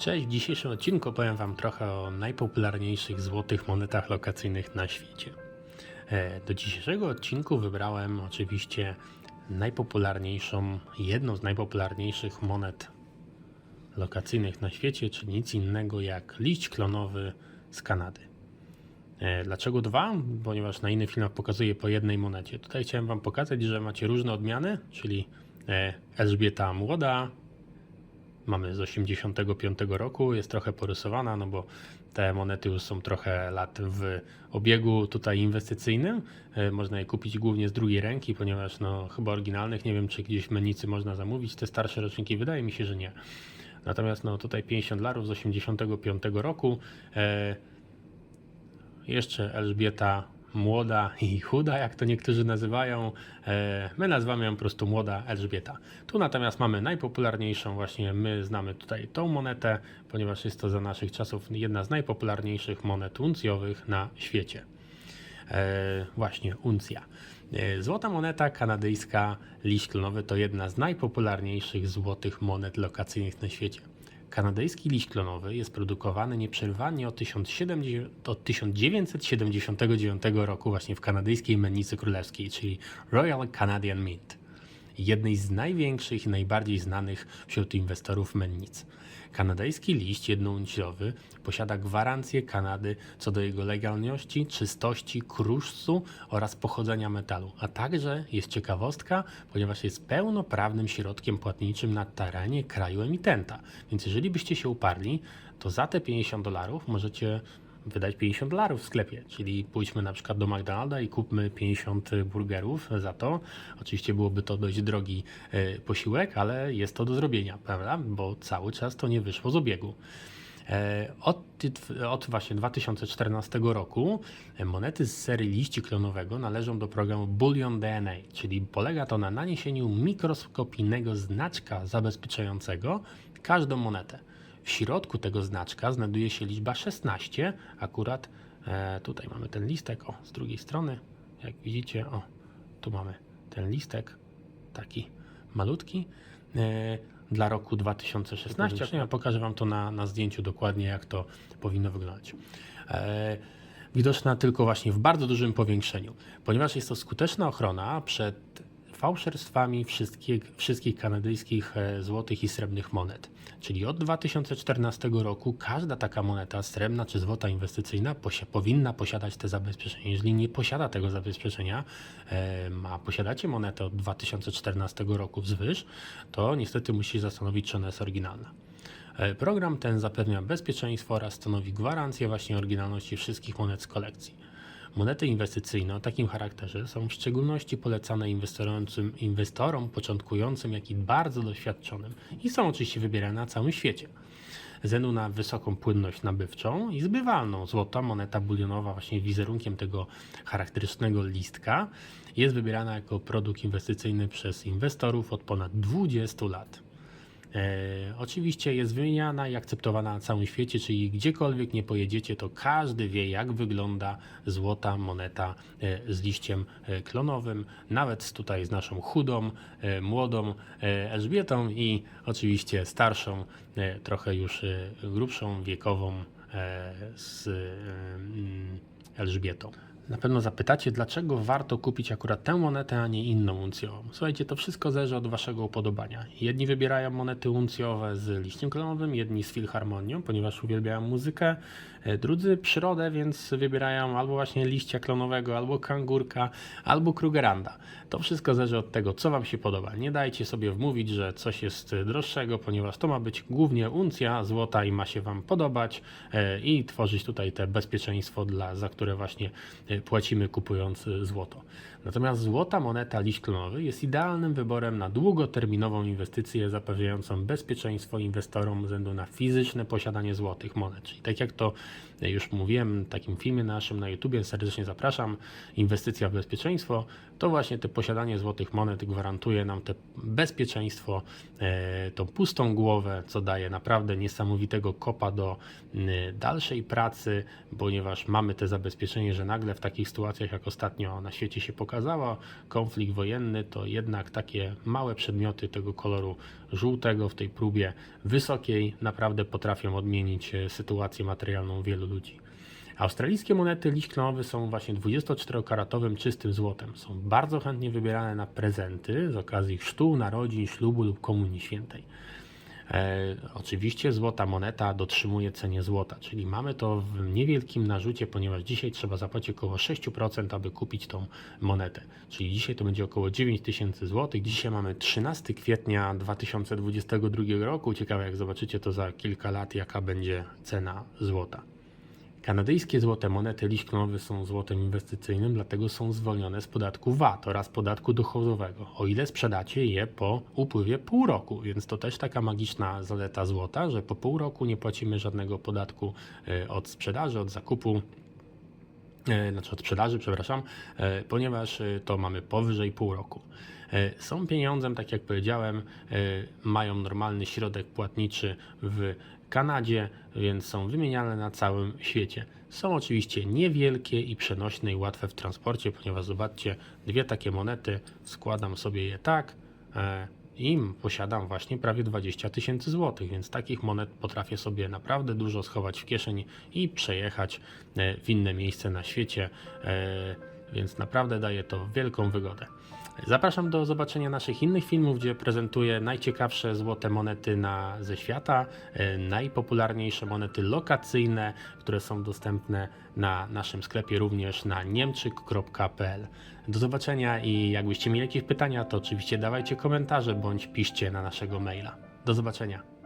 Cześć, w dzisiejszym odcinku opowiem Wam trochę o najpopularniejszych złotych monetach lokacyjnych na świecie. E, Do dzisiejszego odcinku wybrałem oczywiście najpopularniejszą, jedną z najpopularniejszych monet lokacyjnych na świecie, czyli nic innego jak liść klonowy z Kanady. E, Dlaczego dwa? Ponieważ na innych filmach pokazuję po jednej monecie. Tutaj chciałem Wam pokazać, że macie różne odmiany, czyli e, Elżbieta Młoda, mamy z 85 roku, jest trochę porysowana, no bo te monety już są trochę lat w obiegu tutaj inwestycyjnym. E, Można je kupić głównie z drugiej ręki, ponieważ no chyba oryginalnych, nie wiem czy gdzieś w Menicy można zamówić te starsze roczniki, wydaje mi się, że nie. Natomiast no tutaj 50 dolarów z 85 roku. E, jeszcze Elżbieta młoda i chuda, jak to niektórzy nazywają. E, My nazywamy ją po prostu młoda Elżbieta. Tu natomiast mamy najpopularniejszą, właśnie my znamy tutaj tą monetę, ponieważ jest to za naszych czasów jedna z najpopularniejszych monet uncjowych na świecie. E, właśnie uncja. E, Złota moneta kanadyjska liść klonowy to jedna z najpopularniejszych złotych monet lokacyjnych na świecie. Kanadyjski liść klonowy jest produkowany nieprzerwanie od, 1070 od 1979 roku właśnie w kanadyjskiej mennicy królewskiej, czyli Royal Canadian Mint jednej z największych i najbardziej znanych wśród inwestorów mennic. Kanadyjski liść jednounciowy posiada gwarancję Kanady co do jego legalności, czystości, kruszcu oraz pochodzenia metalu, a także jest ciekawostka, ponieważ jest pełnoprawnym środkiem płatniczym na terenie kraju emitenta. Więc jeżeli byście się uparli, to za te 50 dolarów możecie wydać 50 dolarów w sklepie, czyli pójdźmy na przykład do McDonalda i kupmy 50 burgerów za to. Oczywiście byłoby to dość drogi e, posiłek, ale jest to do zrobienia, prawda? Bo cały czas to nie wyszło z obiegu. E, Od, od właśnie 2014 roku e, monety z serii liści klonowego należą do programu Bullion DNA, czyli polega to na naniesieniu mikroskopijnego znaczka zabezpieczającego każdą monetę. W środku tego znaczka znajduje się liczba 16. Akurat e, tutaj mamy ten listek, o, z drugiej strony, jak widzicie, o, tu mamy ten listek, taki malutki, e, dla roku 2016. Ja pokażę Wam to na, na zdjęciu dokładnie, jak to powinno wyglądać. E, widoczna tylko właśnie w bardzo dużym powiększeniu, ponieważ jest to skuteczna ochrona przed fałszerstwami wszystkich, wszystkich kanadyjskich e, złotych i srebrnych monet. Czyli od 2014 roku każda taka moneta, srebrna czy złota inwestycyjna, posi- powinna posiadać te zabezpieczenie. Jeżeli nie posiada tego zabezpieczenia, e, a posiadacie monetę od 2014 roku wzwyż, to niestety musicie zastanowić, czy ona jest oryginalna. E, Program ten zapewnia bezpieczeństwo oraz stanowi gwarancję właśnie oryginalności wszystkich monet z kolekcji. Monety inwestycyjne o takim charakterze są w szczególności polecane inwestującym, inwestorom początkującym, jak i bardzo doświadczonym i są oczywiście wybierane na całym świecie. Ze względu na wysoką płynność nabywczą i zbywalną złota moneta bulionowa właśnie wizerunkiem tego charakterystycznego listka jest wybierana jako produkt inwestycyjny przez inwestorów od ponad 20 lat. E, oczywiście jest wymieniana i akceptowana na całym świecie, czyli gdziekolwiek nie pojedziecie, to każdy wie, jak wygląda złota moneta e, z liściem e, klonowym, nawet tutaj z naszą chudą, młodą Elżbietą i oczywiście starszą, trochę już grubszą, wiekową z mm, Elżbietą. Na pewno zapytacie, dlaczego warto kupić akurat tę monetę, a nie inną uncjową. Słuchajcie, to wszystko zależy od waszego upodobania. Jedni wybierają monety uncjowe z liściem klonowym, jedni z filharmonią, ponieważ uwielbiają muzykę, e, drudzy przyrodę, więc wybierają albo właśnie liścia klonowego, albo kangurka, albo Krugeranda. To wszystko zależy od tego, co wam się podoba. Nie dajcie sobie wmówić, że coś jest droższego, ponieważ to ma być głównie uncja złota i ma się wam podobać e, i tworzyć tutaj te bezpieczeństwo, dla, za które właśnie e, płacimy kupując e, złoto. Natomiast złota moneta liść klonowy jest idealnym wyborem na długoterminową inwestycję zapewniającą bezpieczeństwo inwestorom ze względu na fizyczne posiadanie złotych monet. Czyli tak jak to już mówiłem w takim filmie naszym na YouTubie, serdecznie zapraszam, inwestycja w bezpieczeństwo. To właśnie te posiadanie złotych monet gwarantuje nam te bezpieczeństwo, e, tą pustą głowę, co daje naprawdę niesamowitego kopa do dalszej pracy, ponieważ mamy te zabezpieczenie, że nagle w takich sytuacjach, jak ostatnio na świecie się pokazało, konflikt wojenny, to jednak takie małe przedmioty tego koloru żółtego w tej próbie wysokiej naprawdę potrafią odmienić e, sytuację materialną wielu ludzi. Australijskie monety liść klonowy są właśnie 24-karatowym czystym złotem. Są bardzo chętnie wybierane na prezenty z okazji chrztu, narodzin, ślubu lub komunii świętej. E, oczywiście złota moneta dotrzymuje cenie złota, czyli mamy to w niewielkim narzucie, ponieważ dzisiaj trzeba zapłacić około 6%, aby kupić tą monetę. Czyli dzisiaj to będzie około 9000 zł. Dzisiaj mamy 13 kwietnia 2022 roku. Ciekawe jak zobaczycie to za kilka lat, jaka będzie cena złota. Kanadyjskie złote monety klonowy są złotem inwestycyjnym, dlatego są zwolnione z podatku VAT oraz podatku dochodowego, o ile sprzedacie je po upływie pół roku. Więc to też taka magiczna zaleta złota, że po pół roku nie płacimy żadnego podatku e, od sprzedaży, od zakupu e, znaczy od sprzedaży, przepraszam, e, ponieważ to mamy powyżej pół roku. Są pieniądzem, tak jak powiedziałem, mają normalny środek płatniczy w Kanadzie, więc są wymieniane na całym świecie. Są oczywiście niewielkie i przenośne i łatwe w transporcie, ponieważ zobaczcie, dwie takie monety, składam sobie je tak e, i posiadam właśnie prawie 20 tysięcy złotych, więc takich monet potrafię sobie naprawdę dużo schować w kieszeni i przejechać e, w inne miejsce na świecie, e, więc naprawdę daje to wielką wygodę. Zapraszam do zobaczenia naszych innych filmów, gdzie prezentuję najciekawsze złote monety na, ze świata, e, najpopularniejsze monety lokacyjne, które są dostępne na naszym sklepie również na niemczyk.pl. Do zobaczenia i jakbyście mieli jakieś pytania, to oczywiście dawajcie komentarze bądź piszcie na naszego maila. Do zobaczenia.